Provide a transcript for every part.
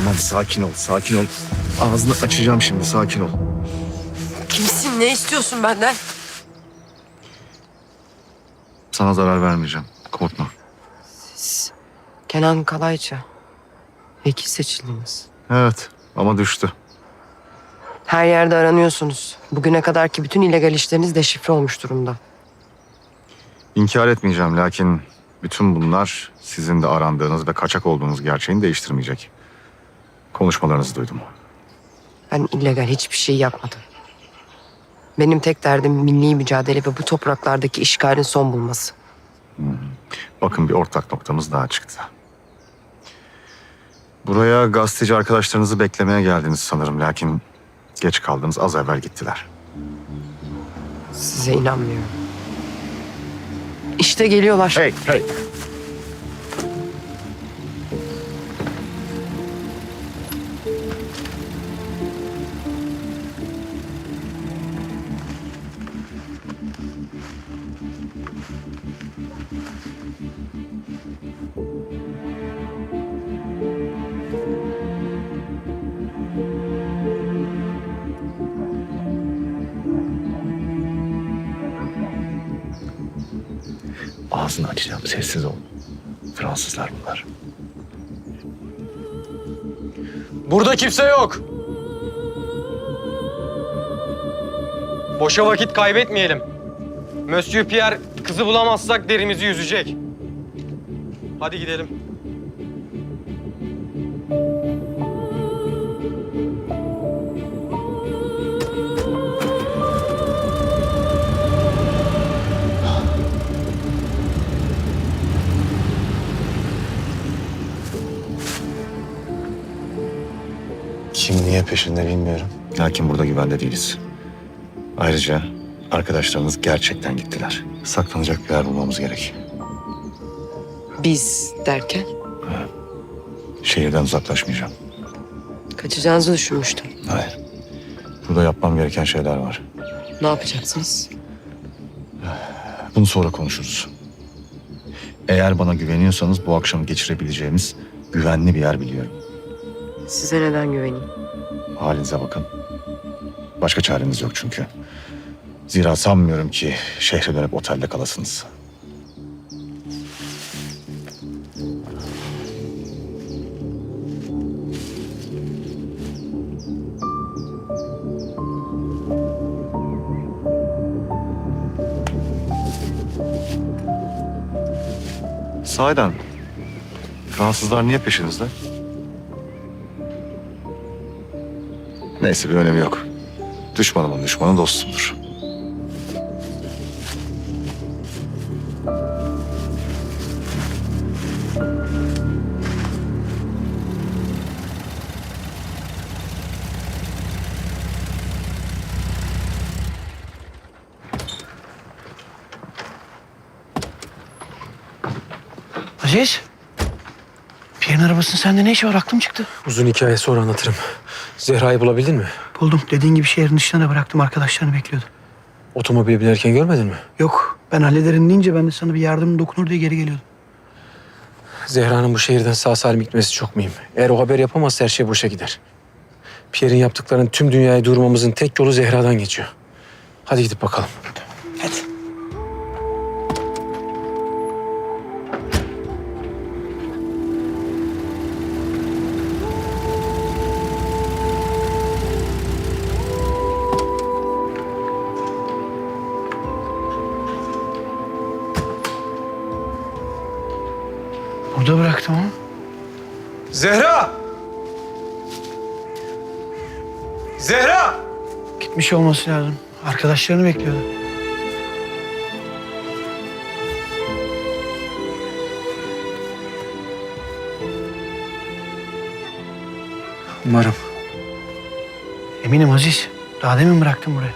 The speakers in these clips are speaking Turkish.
Tamam sakin ol, sakin ol. Ağzını açacağım şimdi, sakin ol. Kimsin? Ne istiyorsun benden? Sana zarar vermeyeceğim. Korkma. Siz Kenan Kalaycı. Vekil seçildiniz. Evet ama düştü. Her yerde aranıyorsunuz. Bugüne kadarki bütün illegal işleriniz deşifre olmuş durumda. İnkar etmeyeceğim lakin bütün bunlar sizin de arandığınız ve kaçak olduğunuz gerçeğini değiştirmeyecek. Konuşmalarınızı duydum. Ben illegal hiçbir şey yapmadım. Benim tek derdim milli mücadele ve bu topraklardaki işgalin son bulması. Bakın bir ortak noktamız daha çıktı. Buraya gazeteci arkadaşlarınızı beklemeye geldiniz sanırım lakin geç kaldınız az evvel gittiler. Size inanmıyorum. İşte geliyorlar. Hey, hey. Ağzını açacağım, sessiz ol. Fransızlar bunlar. Burada kimse yok. Boşa vakit kaybetmeyelim. Monsieur Pierre kızı bulamazsak derimizi yüzecek. Hadi gidelim. Kim niye peşinde bilmiyorum. Lakin burada güvende değiliz. Ayrıca arkadaşlarımız gerçekten gittiler. Saklanacak bir yer bulmamız gerek. Biz derken Şehirden uzaklaşmayacağım. kaçacağınızı düşünmüştüm. Hayır. Burada yapmam gereken şeyler var. Ne yapacaksınız? Bunu sonra konuşuruz. Eğer bana güveniyorsanız bu akşam geçirebileceğimiz güvenli bir yer biliyorum. Size neden güveneyim? Halinize bakın. Başka çareniz yok çünkü. Zira sanmıyorum ki şehre dönüp otelde kalasınız. Sahiden Fransızlar niye peşinizde? Neyse bir önemi yok. Düşmanımın düşmanı dostumdur. Aziz. Pierre'in arabasının sende ne işi var? Aklım çıktı. Uzun hikaye sonra anlatırım. Zehra'yı bulabildin mi? Buldum. Dediğin gibi şehrin dışına da bıraktım. Arkadaşlarını bekliyordu. Otomobile binerken görmedin mi? Yok. Ben hallederim deyince ben de sana bir yardım dokunur diye geri geliyordum. Zehra'nın bu şehirden sağ salim gitmesi çok mühim. Eğer o haber yapamazsa her şey boşa gider. Pierre'in yaptıklarının tüm dünyayı durmamızın tek yolu Zehra'dan geçiyor. Hadi gidip bakalım. Zehra! Zehra! Gitmiş olması lazım. Arkadaşlarını bekliyordu. Umarım. Eminim Aziz. Daha demin bıraktım buraya.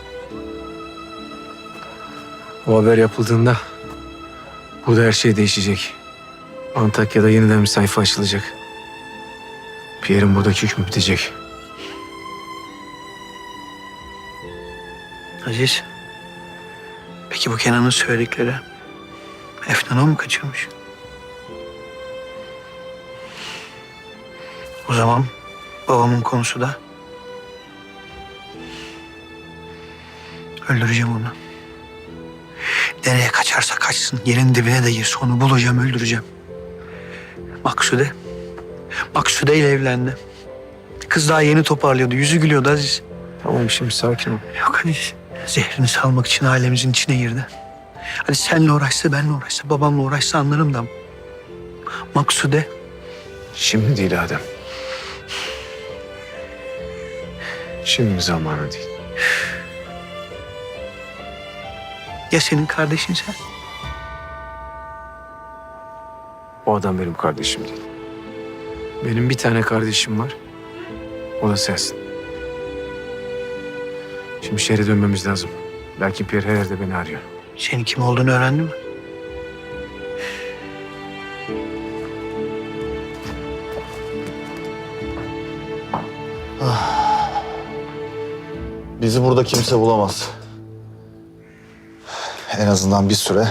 O haber yapıldığında burada her şey değişecek. Antakya'da yeniden bir sayfa açılacak. Pierre'in buradaki hükmü bitecek. Aziz. Peki bu Kenan'ın söyledikleri Efnan'a mı kaçırmış? O zaman Babamın konusu da. Öldüreceğim onu. Nereye kaçarsa kaçsın. Yerin dibine de girse onu bulacağım, öldüreceğim. Maksude. Maksude ile evlendi. Kız daha yeni toparlıyordu. Yüzü gülüyordu Aziz. Tamam şimdi sakin ol. Yok hani zehrini salmak için ailemizin içine girdi. Hani senle uğraşsa, benle uğraşsa, babamla uğraşsa anlarım da. Maksude Şimdi değil Adem. Şimdi zamanı değil. ya senin kardeşin sen? O adam benim kardeşim değil. Benim bir tane kardeşim var. O da sensin. Şimdi şehre dönmemiz lazım. Lakin Pierre her yerde beni arıyor. Senin kim olduğunu öğrendin mi? Bizi burada kimse bulamaz. En azından bir süre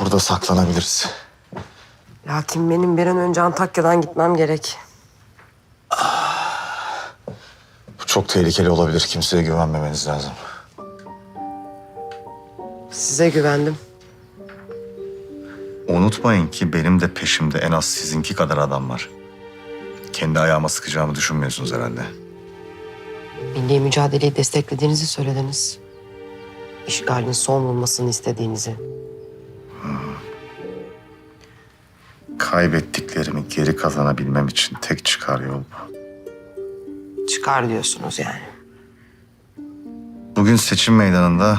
burada saklanabiliriz. Lakin benim bir an önce Antakya'dan gitmem gerek. Bu çok tehlikeli olabilir. Kimseye güvenmemeniz lazım. Size güvendim. Unutmayın ki benim de peşimde en az sizinki kadar adam var. Kendi ayağıma sıkacağımı düşünmüyorsunuz herhalde. Milli mücadeleyi desteklediğinizi söylediniz. İşgalin son bulmasını istediğinizi. Kaybettiklerimi geri kazanabilmem için tek çıkar yol bu. Çıkar diyorsunuz yani. Bugün seçim meydanında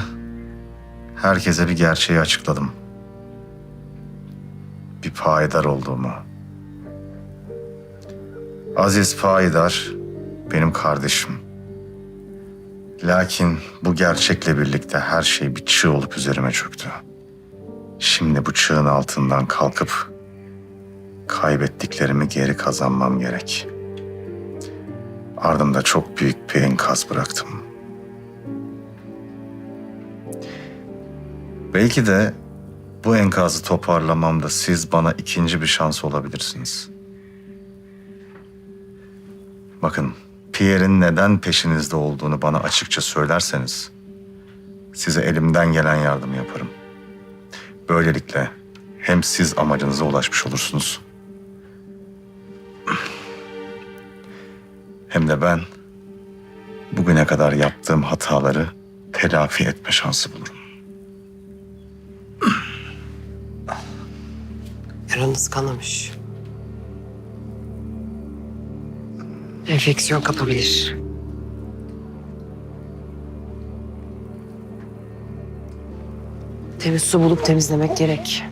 herkese bir gerçeği açıkladım. Bir payidar olduğumu. Aziz payidar benim kardeşim. Lakin bu gerçekle birlikte her şey bir çığ olup üzerime çöktü. Şimdi bu çığın altından kalkıp kaybettiklerimi geri kazanmam gerek. Ardımda çok büyük bir enkaz bıraktım. Belki de bu enkazı toparlamamda siz bana ikinci bir şans olabilirsiniz. Bakın, Pierre'in neden peşinizde olduğunu bana açıkça söylerseniz size elimden gelen yardımı yaparım. Böylelikle hem siz amacınıza ulaşmış olursunuz hem de ben bugüne kadar yaptığım hataları telafi etme şansı bulurum. Yaranız kanamış. Enfeksiyon kapabilir. Temiz su bulup temizlemek gerek.